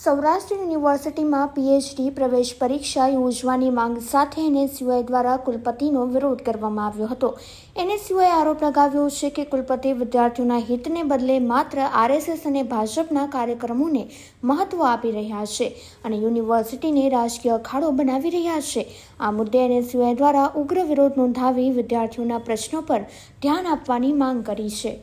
સૌરાષ્ટ્ર યુનિવર્સિટીમાં પીએચડી, પ્રવેશ પરીક્ષા, યોજવાની માંગ સાથે એનએસયુઆઈ દ્વારા કુલપતિનો વિરોધ કરવામાં આવ્યો હતો. એનએસયુઆઈ આરોપ લગાવ્યો છે કે કુલપતિ વિદ્યાર્થીઓના હિતને બદલે માત્ર આરએસએસ અને ભાજપના કાર્યક્રમોને મહત્વ આપી રહ્યા છે અને યુનિવર્સિટીને રાજકીય અખાડો બનાવી રહ્યા છે. આ મુદ્દે એનએસયુઆઈ દ્વારા ઉગ્ર વિરોધ નોંધાવી વિદ્યાર્થીઓના પ્રશ્નો પર ધ્યાન આપવાની માંગ કરી છે.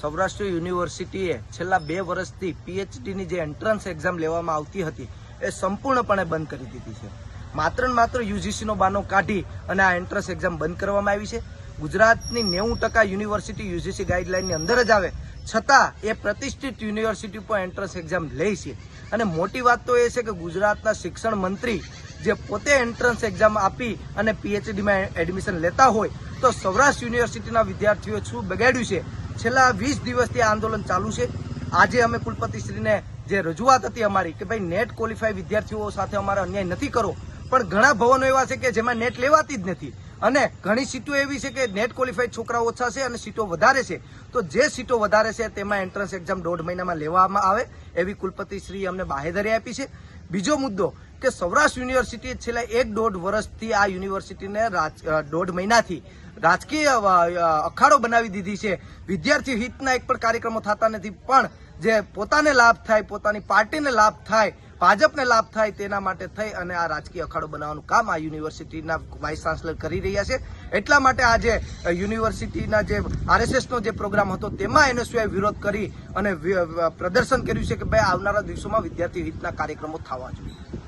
સૌરાષ્ટ્ર યુનિવર્સિટીએ છેલ્લા બે વર્ષથી પીએચડીની જે એન્ટ્રન્સ એક્ઝામ લેવામાં આવતી હતી, એ સંપૂર્ણપણે બંધ કરી દીધી છે. માત્ર ને માત્ર યુજીસીનો બાનો કાઢી અને આ એન્ટ્રન્સ એક્ઝામ બંધ કરવામાં આવી છે. ગુજરાતની નેવું ટકા યુનિવર્સિટી યુજીસી ગાઈડલાઇનની અંદર જ આવે, છતાં એ પ્રતિષ્ઠિત યુનિવર્સિટી પર એન્ટ્રન્સ એક્ઝામ લે છે. અને મોટી વાત તો એ છે કે ગુજરાતના શિક્ષણ મંત્રી જે પોતે એન્ટ્રન્સ એક્ઝામ આપી અને પીએચડીમાં એડમિશન લેતા હોય, તો સૌરાષ્ટ્ર યુનિવર્સિટીના વિદ્યાર્થીઓએ શું બગાડ્યું છે. છેલ્લા વીસ દિવસથી આંદોલન ચાલુ છે. આજે અમે કુલપતિશ્રીને જે રજૂઆત હતી અમારી કે ભાઈ નેટ ક્વોલિફાય વિદ્યાર્થીઓ સાથે અમારે અન્યાય નથી કરવો પણ ઘણા ભવનો એવા છે કે જેમાં નેટ લેવાતી જ નથી. અને ઘણી સીટો એવી છે કે નેટ ક્વોલિફાઈડ છોકરાઓ ઓછા છે અને સીટો વધારે છે. તો જે સીટો વધારે છે તેમાં એન્ટ્રન્સ એક્ઝામ દોઢ મહિનામાં લેવામાં આવે એવી કુલપતિશ્રીએ અમને બાહેધરી આપી છે. બીજો મુદ્દો કે સૌરાષ્ટ્ર યુનિવર્સિટી છેલ્લા એક દોઢ વર્ષથી આ યુનિવર્સિટીને દોઢ મહિનાથી રાજકીય અખાડો બનાવી દીધી છે. વિદ્યાર્થી હિતના એક પણ કાર્યક્રમો થતા નથી, પણ જે પોતાને લાભ થાય, પોતાની પાર્ટીને લાભ થાય ભાજપને લાભ થાય તેના માટે થઈ અને આ રાજકીય અખાડો બનાવવાનું કામ આ યુનિવર્સિટીના વાઇસ ચાન્સલર કરી રહ્યા છે. એટલા માટે આજે યુનિવર્સિટીના જે આરએસએસનો જે પ્રોગ્રામ હતો તેમાં એનએસયુઆઈ વિરોધ કરી અને પ્રદર્શન કર્યું છે કે ભાઈ આવનારા દિવસોમાં વિદ્યાર્થી હિતના કાર્યક્રમો થવા જોઈએ.